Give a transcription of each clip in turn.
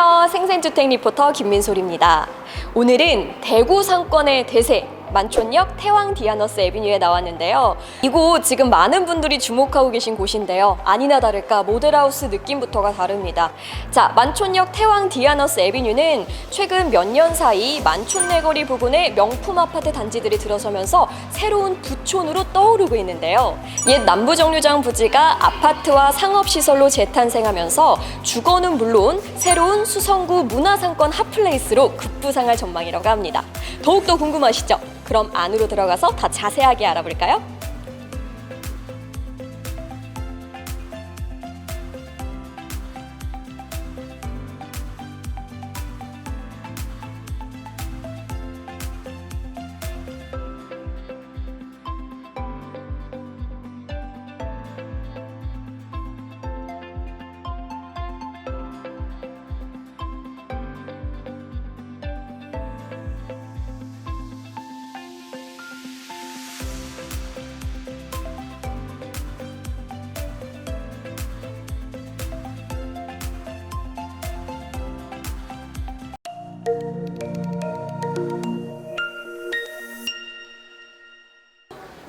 안녕하세요. 생생주택 리포터 김민솔입니다. 오늘은 대구 상권의 대세 만촌역 태왕 디아너스 에비뉴에 나왔는데요. 이곳 지금 많은 분들이 주목하고 계신 곳인데요. 아니나 다를까 모델하우스 느낌부터가 다릅니다. 자, 만촌역 태왕 디아너스 에비뉴는 최근 몇 년 사이 만촌 내거리 부근에 명품 아파트 단지들이 들어서면서 새로운 부촌으로 떠오르고 있는데요. 옛 남부정류장 부지가 아파트와 상업시설로 재탄생하면서 주거는 물론 새로운 수성구 문화상권 핫플레이스로 급부상할 전망이라고 합니다. 더욱더 궁금하시죠? 그럼 안으로 들어가서 더 자세하게 알아볼까요?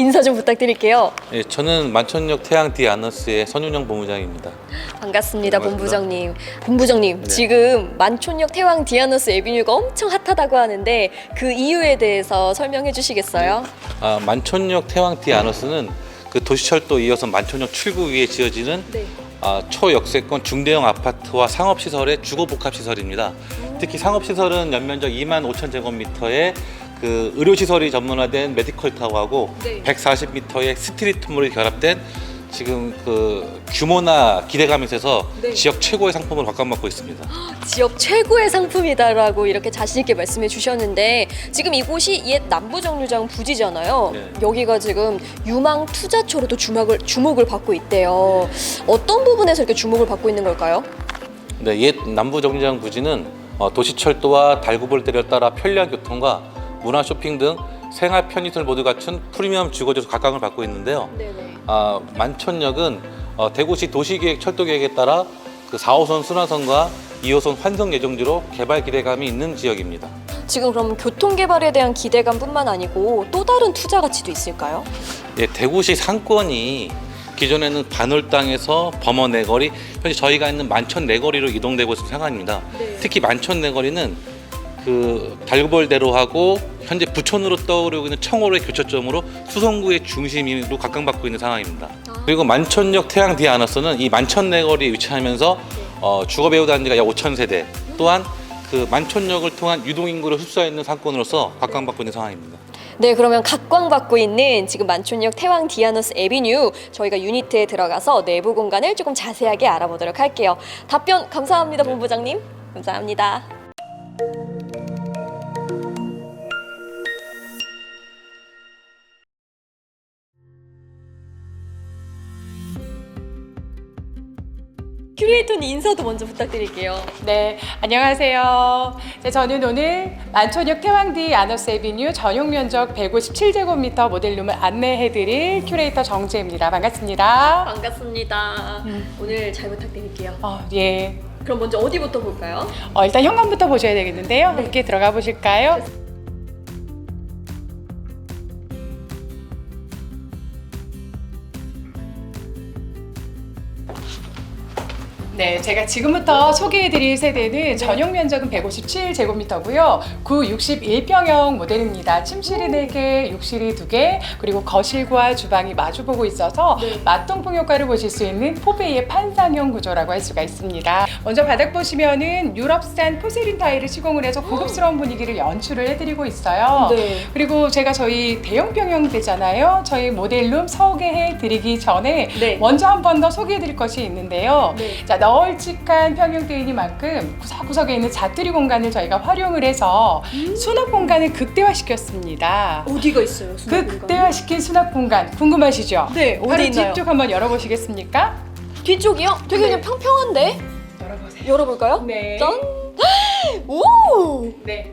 인사 좀 부탁드릴게요. 예, 저는 만천역 태양 디 아너스의 선윤영 본부장입니다. 반갑습니다, 반갑습니다. 본부장님. 본부장님, 네. 지금 만촌역 태왕 디아너스 에비뉴가 엄청 핫하다고 하는데 그 이유에 대해서 설명해 주시겠어요? 아, 만천역 태양 디아너스는 그 도시철도 2호선 만천역 출구 위에 지어지는 네. 아, 초역세권 중대형 아파트와 상업시설의 주거복합시설입니다. 특히 상업시설은 연면적 2만 5천 제곱미터의 그 의료시설이 전문화된 메디컬 타워하고 네. 140m의 스트리트몰이 결합된 지금 그 규모나 기대감이 있어서 네. 지역 최고의 상품으로 각광받고 있습니다. 지역 최고의 상품이다라고 이렇게 자신 있게 말씀해 주셨는데 지금 이곳이 옛 남부정류장 부지잖아요. 네. 여기가 지금 유망 투자처로도 주목을 주목을 받고 있대요. 어떤 부분에서 이렇게 주목을 받고 있는 걸까요? 네, 옛 남부정류장 부지는 어, 도시철도와 달구벌대를 따라 편리한 교통과 문화 쇼핑 등 생활 편의시설 모두 갖춘 프리미엄 주거지로 각광을 받고 있는데요. 네네. 아, 만촌역은 어, 대구시 도시계획 철도계획에 따라 그 4호선 순환선과 2호선 환성 예정지로 개발 기대감이 있는 지역입니다. 지금 그럼 교통 개발에 대한 기대감뿐만 아니고 또 다른 투자 가치도 있을까요? 예, 대구시 상권이 기존에는 반월 땅에서 범어 내거리, 현재 저희가 있는 만천 내거리로 이동되고 있는 상황입니다. 네. 특히 만천 내거리는 그 달구벌대로하고 현재 부천으로 떠오르고 있는 청호로의 교차점으로 수성구의 중심으로 각광받고 있는 상황입니다. 아. 그리고 만천역 태양 디아너스는 이 만천 내거리에 위치하면서 어, 주거 배우 단지가 약 5천 세대 또한 그 만천역을 통한 유동인구를 흡수해 있는 상권으로서 각광받고 있는 상황입니다. 네, 그러면 각광받고 있는 지금 만촌역 태왕 디아너스 에비뉴 저희가 유니트에 들어가서 내부 공간을 조금 자세하게 알아보도록 할게요. 답변 감사합니다, 본부장님. 감사합니다. 큐레이터님 인사도 먼저 부탁드릴게요. 네, 안녕하세요. 네, 저는 오늘 만촌역 태왕디 아너스 에비뉴 전용 면적 157제곱미터 모델룸을 안내해드릴 큐레이터 정재입니다. 반갑습니다. 반갑습니다. 오늘 잘 부탁드릴게요. 어, 예. 그럼 먼저 어디부터 볼까요? 어, 일단 현관부터 보셔야 되겠는데요. 함께 들어가 보실까요? 네, 제가 지금부터 소개해드릴 세대는 전용 면적은 157제곱미터고요. 구 61평형 모델입니다. 침실이 4개, 욕실이 2개, 그리고 거실과 주방이 마주보고 있어서 네. 맞동풍 효과를 보실 수 있는 포베이의 판상형 구조라고 할 수가 있습니다. 먼저 바닥 보시면은 유럽산 포세린 타일을 시공을 해서 고급스러운 분위기를 연출을 해드리고 있어요. 네. 그리고 제가 저희 대형 평형대잖아요. 저희 모델룸 소개해 드리기 전에 네. 먼저 한 번 더 소개해 드릴 것이 있는데요. 네. 자, 널찍한 평형대이니만큼 구석구석에 있는 자투리 공간을 저희가 활용을 해서 음. 수납 공간을 극대화시켰습니다. 어디가 있어요? 그 극대화시킨 수납 공간 궁금하시죠? 네, 어디 바로 있나요? 뒤쪽 한번 열어보시겠습니까? 뒤쪽이요? 되게 네. 그냥 평평한데? 열어보세요. 열어볼까요? 네. 짠! 오! 네.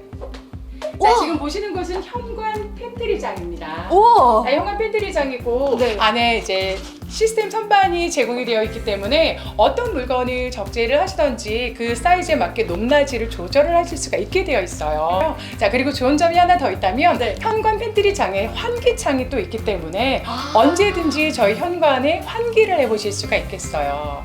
우와! 자, 지금 보시는 것은 현관 팬트리장입니다. 우와! 자, 현관 팬트리장이고 네. 안에 이제 시스템 선반이 제공이 되어 있기 때문에 어떤 물건을 적재를 하시던지 그 사이즈에 맞게 높낮이를 조절을 하실 수가 있게 되어 있어요. 자 그리고 좋은 점이 하나 더 있다면 네. 현관 팬트리 장에 환기창이 또 있기 때문에 아. 언제든지 저희 현관에 환기를 해보실 수가 있겠어요.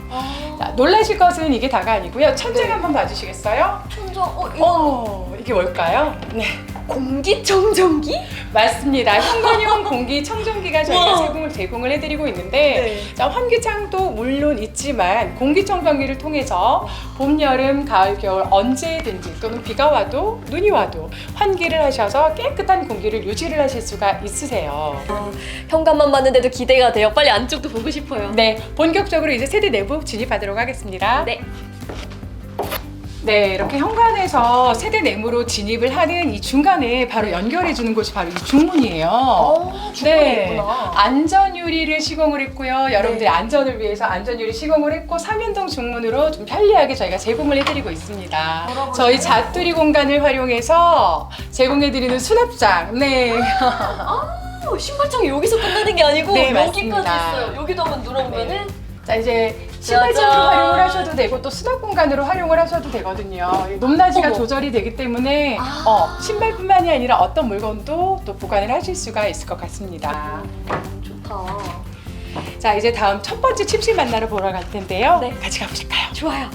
자, 놀라실 것은 이게 다가 아니고요. 천장 네. 한번 봐주시겠어요? 천장, 어, 이거 어, 이게 뭘까요? 네. 공기청정기? 맞습니다. 현관용 공기 청정기가 저희가 우와. 제공을 제공을 해드리고 있는데 네. 자, 환기창도 물론 있지만 공기청정기를 통해서 봄, 여름, 가을, 겨울 언제든지 또는 비가 와도 눈이 와도 환기를 하셔서 깨끗한 공기를 유지를 하실 수가 있으세요. 아, 현관만 봤는데도 기대가 돼요. 빨리 안쪽도 보고 싶어요. 네, 본격적으로 이제 세대 내부 진입하도록 하겠습니다. 네. 네, 이렇게 현관에서 세대 내부로 진입을 하는 이 중간에 바로 연결해 주는 곳이 바로 이 중문이에요. 어, 네, 중문이구나. 안전 유리를 시공을 했고요. 여러분들의 네. 안전을 위해서 안전 유리 시공을 했고 삼연동 중문으로 좀 편리하게 저희가 제공을 해드리고 있습니다. 걸어보세요. 저희 자투리 공간을 활용해서 제공해 드리는 수납장. 네, 어, 신발장이 여기서 끝나는 게 아니고 네, 여기까지 맞습니다. 있어요. 여기도 한번 눌러보면은 자 이제 신발장으로 짜잔. 활용을 하셔도 되고 또 수납 공간으로 활용을 하셔도 되거든요. 높낮이가 어머. 조절이 되기 때문에 아. 어, 신발뿐만이 아니라 어떤 물건도 또 보관을 하실 수가 있을 것 같습니다. 음, 좋다. 자 이제 다음 첫 번째 침실 만나러 보러 갈 텐데요. 네. 같이 가보실까요? 좋아요.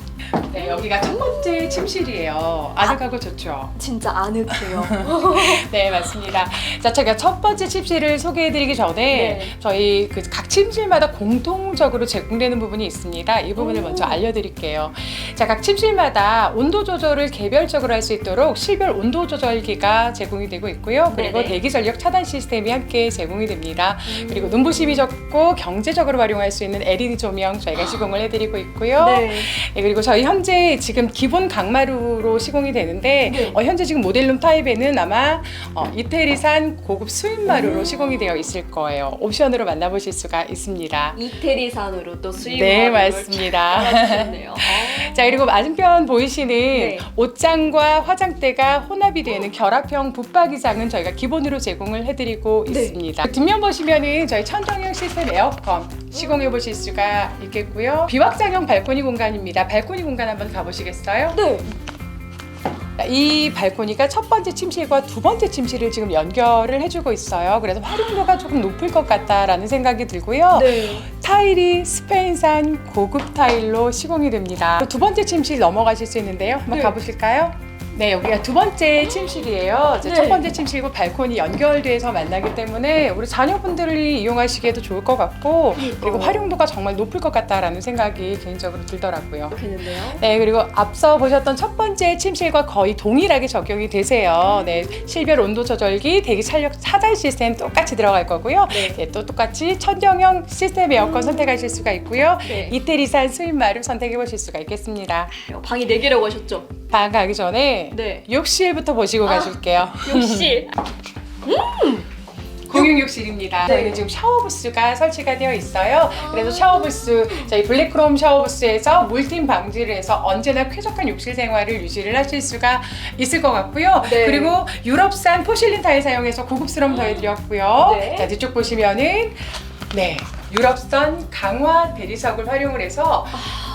네 여기가 첫 번째 침실이에요. 아늑하고 좋죠. 진짜 아늑해요. 네 맞습니다. 자 제가 첫 번째 침실을 소개해드리기 전에 네. 저희 그 각 침실마다 공통적으로 제공되는 부분이 있습니다. 이 부분을 오. 먼저 알려드릴게요. 자 각 침실마다 온도 조절을 개별적으로 할 수 있도록 실별 온도 조절기가 제공이 되고 있고요. 그리고 네네. 대기 전력 차단 시스템이 함께 제공이 됩니다. 음. 그리고 눈부심이 적고 경제적으로 활용할 수 있는 LED 조명 저희가 시공을 해드리고 있고요. 네. 네, 그리고 저희 현재 지금 기본 강마루로 시공이 되는데 네. 어, 현재 지금 모델룸 타입에는 아마 어, 이태리산 고급 수입마루로 음. 시공이 되어 있을 거예요. 옵션으로 만나보실 수가 있습니다. 이태리산으로 또 수입 네, 맞습니다. 맞습니다. 자 그리고 맞은편 보이시는 네. 옷장과 화장대가 혼합이 되는 결합형 붙박이장은 저희가 기본으로 제공을 해드리고 네. 있습니다. 뒷면 보시면은 저희 천정형 시스템 에어컨 시공해 보실 수가 있겠고요. 비확장형 발코니 공간입니다. 발코니 공간 한번 가보시겠어요? 네. 이 발코니가 첫 번째 침실과 두 번째 침실을 지금 연결을 해주고 있어요. 그래서 활용도가 조금 높을 것 같다라는 생각이 들고요. 네. 타일이 스페인산 고급 타일로 시공이 됩니다. 두 번째 침실 넘어가실 수 있는데요. 한번 네. 가보실까요? 네, 여기가 두 번째 침실이에요. 이제 네. 첫 번째 침실과 발코니 연결돼서 만나기 때문에 우리 자녀분들이 이용하시기에도 좋을 것 같고 그리고 그러니까. 활용도가 정말 높을 것 같다라는 생각이 개인적으로 들더라고요. 좋겠는데요. 네, 그리고 앞서 보셨던 첫 번째 침실과 거의 동일하게 적용이 되세요. 네, 실별 온도 조절기, 대기 찬력 차단 시스템 똑같이 들어갈 거고요. 네. 네, 또 똑같이 천정형 시스템 에어컨 선택하실 수가 있고요. 네. 이태리산 수입마루 선택해 보실 수가 있겠습니다. 방이 네 개라고 하셨죠? 방 가기 전에 네. 욕실부터 보시고 아. 가실게요. 욕실. 공용 욕실입니다. 네. 저희는 지금 샤워 부스가 설치가 되어 있어요. 그래서 샤워 부스, 저희 블랙크롬 샤워 부스에서 물팀 방지를 해서 언제나 쾌적한 욕실 생활을 유지를 하실 수가 있을 것 같고요. 네. 그리고 유럽산 포실린 타일 사용해서 고급스러움 더해드렸고요. 네. 자, 뒤쪽 보시면은 네. 유럽선 강화 대리석을 활용을 해서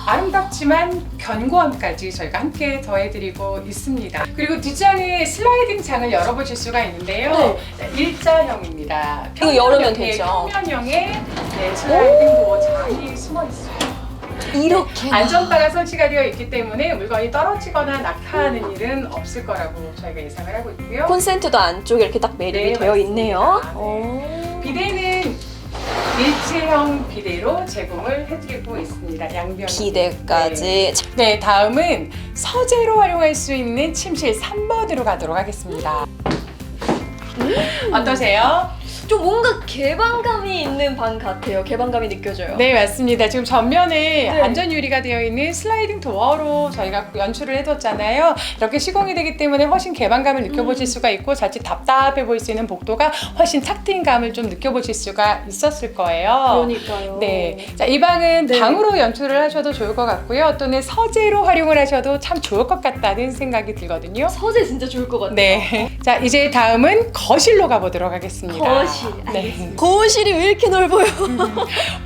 아름답지만 견고함까지 저희가 함께 더해드리고 있습니다. 그리고 뒷장에 슬라이딩 창을 열어보실 수가 있는데요. 네. 자, 일자형입니다. 이거 열으면 평면형의 되죠. 평면형에 네, 슬라이딩 도어 창이 숨어 있어요. 이렇게. 안전바가 설치가 되어 있기 때문에 물건이 떨어지거나 낙하하는 일은 없을 거라고 저희가 예상을 하고 있고요. 콘센트도 안쪽에 이렇게 딱 매립이 네, 되어 맞습니다. 있네요. 네. 오. 비대는 일체형 비대로 제공을 해드리고 있습니다. 양변 비대까지. 네, 다음은 서재로 활용할 수 있는 침실 3번으로 가도록 하겠습니다. 어떠세요? 좀 뭔가 개방감이 있는 방 같아요. 개방감이 느껴져요. 네, 맞습니다. 지금 전면에 네. 안전 유리가 되어 있는 슬라이딩 도어로 저희가 연출을 해뒀잖아요. 이렇게 시공이 되기 때문에 훨씬 개방감을 느껴보실 음. 수가 있고 자칫 답답해 보일 수 있는 복도가 훨씬 착 트인 감을 좀 느껴보실 수가 있었을 거예요. 그러니까요. 네. 자, 이 방은 네. 방으로 연출을 하셔도 좋을 것 같고요. 또는 서재로 활용을 하셔도 참 좋을 것 같다는 생각이 들거든요. 서재 진짜 좋을 것 같아요. 네. 자, 이제 다음은 거실로 가보도록 하겠습니다. 거실. 거실. 네. 알겠습니다. 거실이 왜 이렇게 넓어요?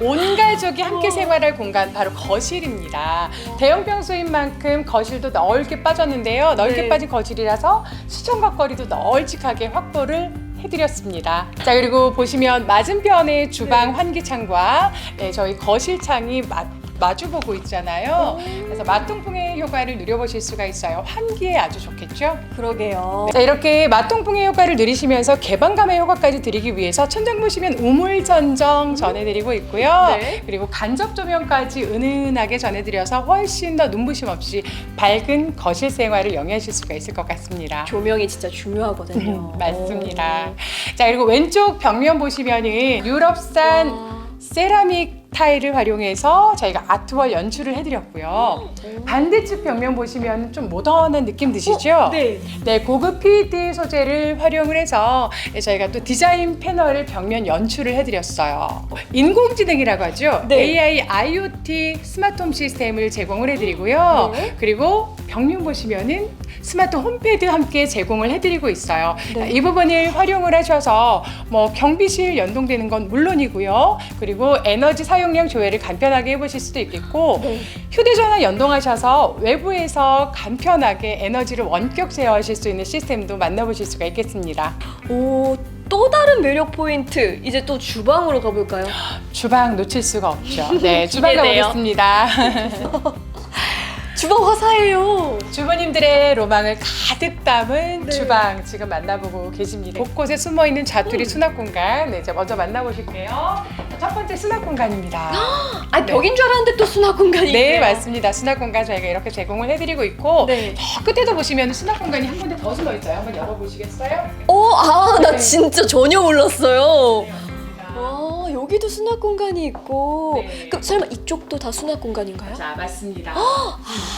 온 가족이 함께 생활할 공간 바로 거실입니다. 대형 평소인 만큼 거실도 넓게 빠졌는데요. 넓게 네. 빠진 거실이라서 시청각 거리도 널찍하게 확보를 해드렸습니다. 자 그리고 보시면 맞은편에 주방 네. 환기창과 네, 저희 거실창이 마, 마주보고 있잖아요. 그래서 마통풍의 효과를 누려보실 수가 있어요. 환기에 아주 좋겠죠? 그러게요. 자 이렇게 맛통풍의 효과를 누리시면서 개방감의 효과까지 드리기 위해서 천장 보시면 우물 전정 전해드리고 있고요. 네. 그리고 간접 조명까지 은은하게 전해드려서 훨씬 더 눈부심 없이 밝은 거실 생활을 영위하실 수가 있을 것 같습니다. 조명이 진짜 중요하거든요. 음, 맞습니다. 자 그리고 왼쪽 벽면 보시면은 유럽산 와. 세라믹 타일을 활용해서 저희가 아트와 연출을 해드렸고요. 반대쪽 벽면 보시면 좀 모던한 느낌 드시죠? 네. 네, 고급 PET 소재를 활용을 해서 저희가 또 디자인 패널을 벽면 연출을 해드렸어요. 인공지능이라고 하죠. 네. AI, IoT 스마트홈 시스템을 제공을 해드리고요. 네. 그리고 벽면 보시면은 스마트 홈패드 함께 제공을 해드리고 있어요. 네. 이 부분을 활용을 하셔서 뭐 경비실 연동되는 건 물론이고요. 그리고 에너지 사용량 조회를 간편하게 해보실 수도 있겠고 네. 휴대전화 연동하셔서 외부에서 간편하게 에너지를 원격 제어하실 수 있는 시스템도 만나보실 수가 있겠습니다. 오, 또 다른 매력 포인트. 이제 또 주방으로 가볼까요? 주방 놓칠 수가 없죠. 네, 주방 기대돼요. 가보겠습니다. 주방 화사해요. 주부님들의 로망을 가득 담은 네. 주방 지금 만나보고 계십니다. 곳곳에 숨어 있는 자투리 수납 공간. 네, 이제 먼저 만나보실게요. 자, 첫 번째 수납 공간입니다. 아, 네. 벽인 줄 알았는데 또 수납 공간이 네, 있네요. 맞습니다. 수납 공간 저희가 이렇게 제공을 해드리고 있고 네. 저 끝에도 보시면 수납 공간이 한 군데 더 숨어 있어요. 한번 열어보시겠어요? 어, 아, 나 네. 진짜 전혀 몰랐어요. 여기도 수납 공간이 있고. 네. 그럼 설마 이쪽도 다 수납 공간인가요? 자 맞습니다.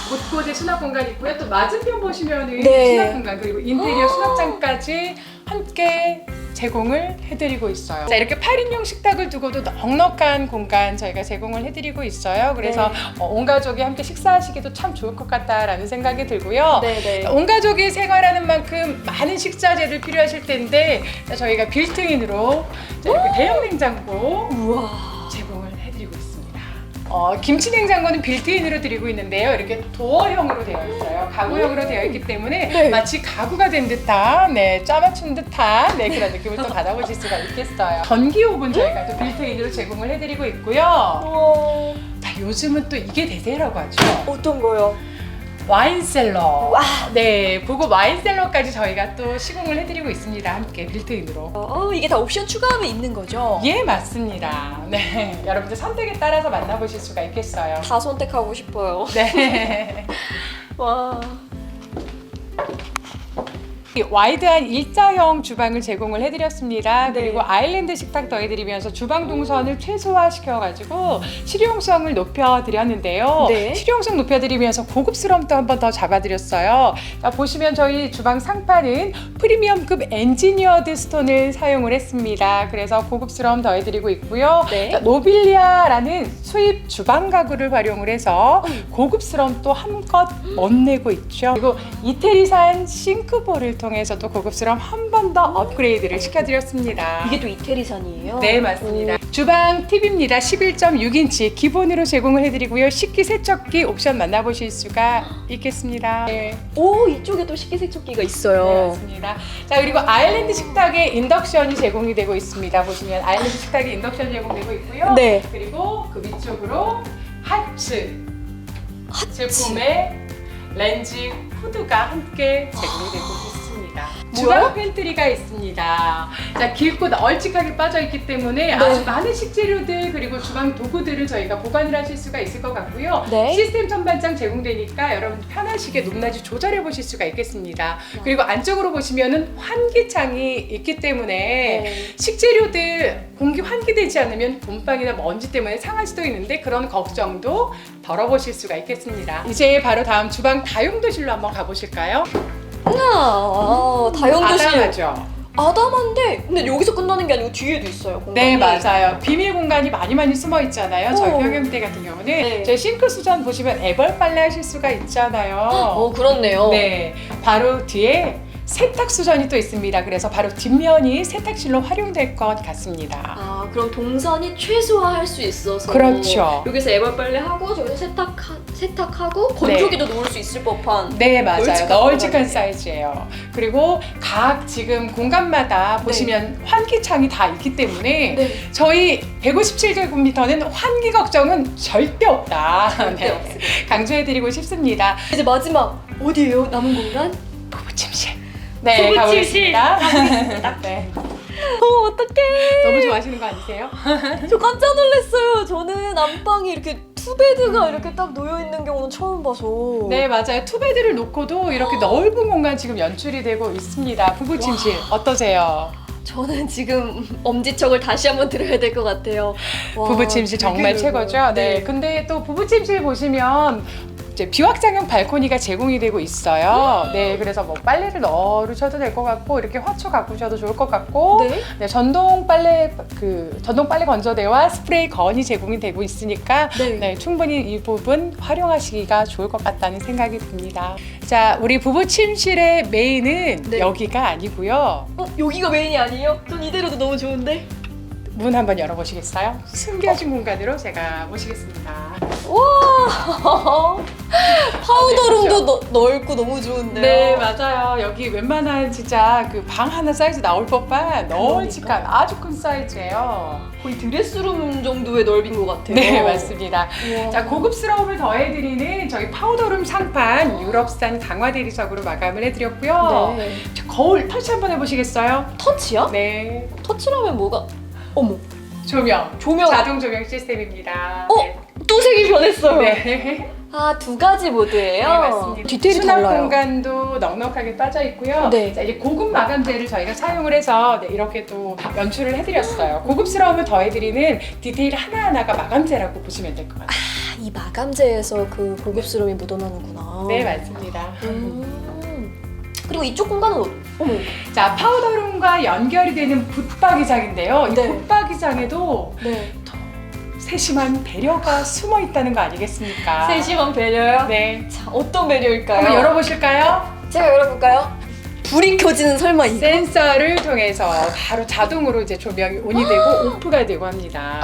곳곳에 수납 공간 있고요. 또 맞은편 보시면은 네. 수납 공간 그리고 인테리어 수납장까지 함께 제공을 해드리고 있어요. 자 이렇게 8인용 식탁을 두고도 넉넉한 공간 저희가 제공을 해드리고 있어요. 그래서 네. 어, 온 가족이 함께 식사하시기도 참 좋을 것 같다라는 생각이 들고요. 네네. 자, 온 가족이 생활하는 만큼 많은 식자재들 필요하실 텐데 자, 저희가 빌트인으로 자, 이렇게 대형 냉장고 우와. 어, 김치 냉장고는 빌트인으로 드리고 있는데요. 이렇게 도어형으로 되어 있어요. 가구형으로 되어 있기 때문에 네. 마치 가구가 된 듯한, 네, 짜맞춘 듯한 네, 그런 느낌을 또 받아보실 수가 있겠어요. 전기 오븐 저희가 또 빌트인으로 제공을 해드리고 있고요. 우와. 자, 요즘은 또 이게 대세라고 하죠. 어떤 거요? 와인셀러. 와. 네, 보고 와인셀러까지 저희가 또 시공을 해드리고 있습니다. 함께 빌트인으로. 어, 이게 다 옵션 추가하면 있는 거죠? 예, 맞습니다. 네, 여러분들 선택에 따라서 만나보실 수가 있겠어요. 다 선택하고 싶어요. 네. 와. 이 와이드한 일자형 주방을 제공을 해드렸습니다. 네. 그리고 아일랜드 식탁 더해드리면서 주방 동선을 최소화시켜가지고 실용성을 높여드렸는데요. 네. 실용성 높여드리면서 고급스러움도 한 번 더 잡아드렸어요. 자, 보시면 저희 주방 상판은 프리미엄급 엔지니어드 스톤을 사용을 했습니다. 그래서 고급스러움 더해드리고 있고요. 네. 자, 노빌리아라는 수입 주방 가구를 활용을 해서 고급스러움 또 한껏 멋내고 있죠. 그리고 이태리산 싱크볼을 통해 서도 고급스러움 한 번 더 업그레이드를 시켜드렸습니다. 이게 또 이태리산이에요? 네 맞습니다. 주방 팁입니다. 11.6인치 기본으로 제공을 해드리고요. 식기 세척기 옵션 만나보실 수가 있겠습니다. 네. 오, 오, 이쪽에 또 식기세척기가 네, 있어요. 맞습니다. 자 그리고 아일랜드 식탁에 인덕션이 제공이 되고 있습니다. 보시면 아일랜드 식탁에 인덕션 제공되고 있고요. 네. 그리고 그 위쪽으로 하츠 제품의 렌즈 후드가 함께 제공이 되고 있습니다. 주방 팬트리가 있습니다. 자 길고 널찍하게 빠져 있기 때문에 아주 많은 식재료들 그리고 주방 도구들을 저희가 보관을 하실 수가 있을 것 같고요. 네. 시스템 전반장 제공되니까 여러분 편하시게 높낮이 조절해 보실 수가 있겠습니다. 그리고 안쪽으로 보시면은 환기창이 있기 때문에 네. 식재료들 공기 환기되지 않으면 곰팡이나 먼지 때문에 상할 수도 있는데 그런 걱정도 덜어보실 수가 있겠습니다. 이제 바로 다음 주방 다용도실로 한번 가보실까요? 아, 다용도실. 아담하죠? 아담한데, 근데 여기서 끝나는 게 아니고 뒤에도 있어요. 공간이. 네 맞아요. 비밀 공간이 많이 많이 숨어 있잖아요. 저희 어. 평형대 같은 경우는 네. 저희 싱크 수전 보시면 애벌 빨래 하실 수가 있잖아요. 어, 그렇네요. 네, 바로 뒤에 세탁 수전이 또 있습니다. 그래서 바로 뒷면이 세탁실로 활용될 것 같습니다. 아 그럼 동선이 최소화할 수 있어서 그렇죠. 여기서 애벌 빨래 하고 저기서 세탁 세탁하고 건조기도 놓을 수 있을 법한 네 맞아요 널찍한 널찍한 공간이네. 사이즈예요 그리고 각 지금 공간마다 보시면 환기창이 다 있기 때문에 네. 저희 157제곱미터는 환기 걱정은 절대 없다 절대 네. 없습니다. 강조해드리고 싶습니다 이제 마지막 어디예요 남은 공간? 부부침실 네. 가보겠습니다 네. 어 어떡해 너무 좋아하시는 거 아니세요? 저 깜짝 놀랐어요 저는 안방이 이렇게 투베드가 이렇게 딱 놓여 있는 경우는 처음 봐서 네 맞아요 투베드를 놓고도 이렇게 넓은 공간 지금 연출이 되고 있습니다 부부 침실 어떠세요? 저는 지금 엄지척을 다시 한번 들어야 될 것 같아요 와, 부부 침실 정말 되게 최고죠. 넓어요. 네. 근데 또 부부 침실 보시면 이제 비확장형 발코니가 제공이 되고 있어요. 네. 그래서 뭐 빨래를 넣으셔도 될 것 같고 이렇게 화초 가꾸셔도 좋을 것 같고 네. 네, 전동 빨래 그 전동 빨래 건조대와 스프레이 건이 제공이 되고 있으니까 네. 네, 충분히 이 부분 활용하시기가 좋을 것 같다는 생각이 듭니다. 자, 우리 부부 침실의 메인은 네. 여기가 아니고요. 어 여기가 메인이 아니에요? 전 이대로도 너무 좋은데 문 한번 열어보시겠어요? 숨겨진 공간으로 제가 모시겠습니다. 와 파우더룸도 너- 넓고 너무 좋은데요 네 맞아요 여기 웬만한 진짜 그 방 하나 사이즈 나올 법한 널찍한 아주 큰 사이즈예요 거의 드레스룸 정도의 넓인 것 같아요 네 맞습니다 우와. 자 고급스러움을 더해드리는 저희 파우더룸 상판 유럽산 강화 대리석으로 마감을 해드렸고요 네. 자, 거울 터치 한번 해보시겠어요? 터치요? 네 터치라면 뭐가 어머 조명 조명 자동 조명 시스템입니다 어? 네. 또 색이 변했어요 네. 아 두 가지 모드예요 네, 맞습니다. 디테일이 수납 달라요 공간도 넉넉하게 빠져 있고요. 네. 자, 이제 고급 마감재를 저희가 사용을 해서 네, 이렇게 또 연출을 해드렸어요. 고급스러움을 더해드리는 디테일 하나하나가 마감재라고 보시면 될 것 같아요. 아, 이 마감재에서 그 고급스러움이 묻어나는구나 네, 맞습니다. 음. 그리고 이쪽 공간은 어- 어머 자, 파우더룸과 연결이 되는 붙박이장인데요. 이 네. 붙박이장에도 네 세심한 배려가 숨어 있다는 거 아니겠습니까? 세심한 배려요? 네. 자 어떤 배려일까요? 한번 열어보실까요? 제가 열어볼까요? 불이 켜지는 설마 이거? 센서를 통해서 바로 자동으로 이제 조명이 온이 되고 오프가 되고 합니다.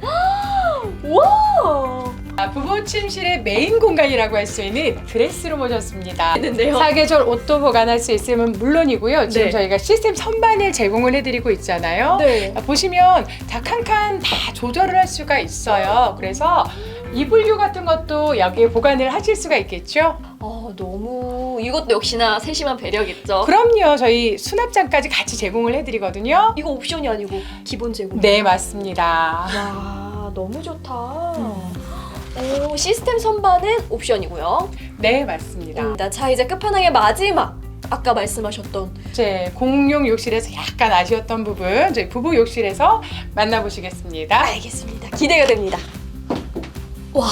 와 아, 부부 침실의 메인 공간이라고 할 수 있는 드레스룸 오셨습니다. 있는데요. 사계절 옷도 보관할 수 있으면 물론이고요. 지금 네. 저희가 시스템 선반을 제공을 해드리고 있잖아요. 네. 아, 보시면 다 칸칸 다 조절을 할 수가 있어요. 그래서 이불류 같은 것도 여기에 보관을 하실 수가 있겠죠. 아 너무 이것도 역시나 세심한 배려겠죠. 그럼요. 저희 수납장까지 같이 제공을 해드리거든요. 이거 옵션이 아니고 기본 제공. 네, 맞습니다. 와 너무 좋다. 오, 시스템 선반은 옵션이고요. 네, 맞습니다. 음, 자 이제 끝판왕의 마지막 아까 말씀하셨던 이제 공용 욕실에서 약간 아쉬웠던 부분 저희 부부 욕실에서 만나보시겠습니다. 알겠습니다. 기대가 됩니다. 와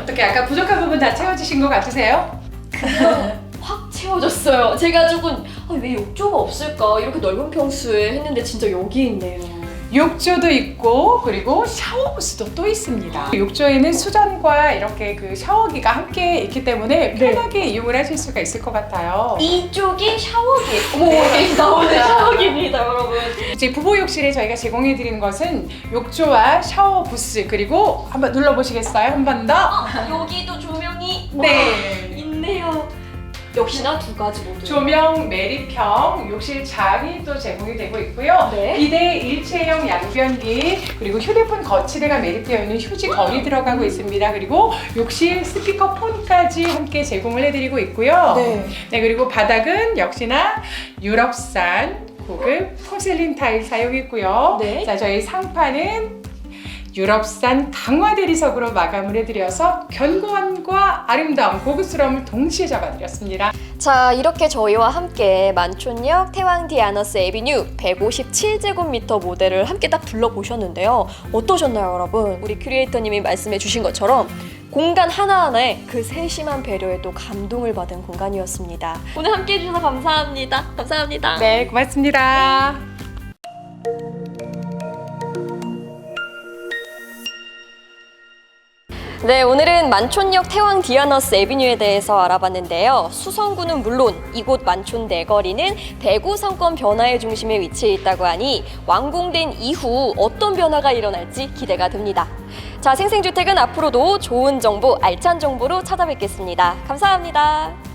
어떻게 아까 부족한 부분 다 채워지신 것 같으세요? 확 채워졌어요. 제가 조금 아, 왜 욕조가 없을까 이렇게 넓은 평수에 했는데 진짜 여기 있네요. 욕조도 있고 그리고 샤워 부스도 또 있습니다. 욕조에는 수전과 이렇게 그 샤워기가 함께 있기 때문에 편하게 이용을 하실 수가 있을 것 같아요. 이쪽이 샤워기. 어머 여기 나오는 샤워기입니다, 여러분. 이제 부부 욕실에 저희가 제공해 드리는 것은 욕조와 샤워 부스 그리고 한번 눌러 보시겠어요? 한 번 더. 어, 여기도 조명이 와, 네. 있네요. 역시나 두 가지 모두. 조명 매립형 욕실 장이 또 제공이 되고 있고요. 네. 비대 일체형 양변기 그리고 휴대폰 거치대가 매립되어 있는 휴지 거리 들어가고 있습니다. 그리고 욕실 스피커 폰까지 함께 제공을 해드리고 있고요. 네. 네, 그리고 바닥은 역시나 유럽산 고급 포셀린 타일 사용했고요. 네. 자, 저희 상판은 유럽산 강화 대리석으로 마감을 해드려서 견고함과 아름다움, 고급스러움을 동시에 잡아드렸습니다. 자, 이렇게 저희와 함께 만촌역 태왕 디 아너스 에비뉴 157제곱미터 모델을 함께 딱 둘러보셨는데요. 어떠셨나요, 여러분? 우리 크리에이터님이 말씀해 주신 것처럼 공간 하나하나에 그 세심한 배려에 또 감동을 받은 공간이었습니다. 오늘 함께 해주셔서 감사합니다. 감사합니다. 네, 고맙습니다. 네, 오늘은 만촌역 태왕 디아너스 에비뉴에 대해서 알아봤는데요. 수성구는 물론 이곳 만촌 내거리는 대구 상권 변화의 중심에 위치해 있다고 하니 완공된 이후 어떤 변화가 일어날지 기대가 됩니다. 자, 생생주택은 앞으로도 좋은 정보, 알찬 정보로 찾아뵙겠습니다. 감사합니다.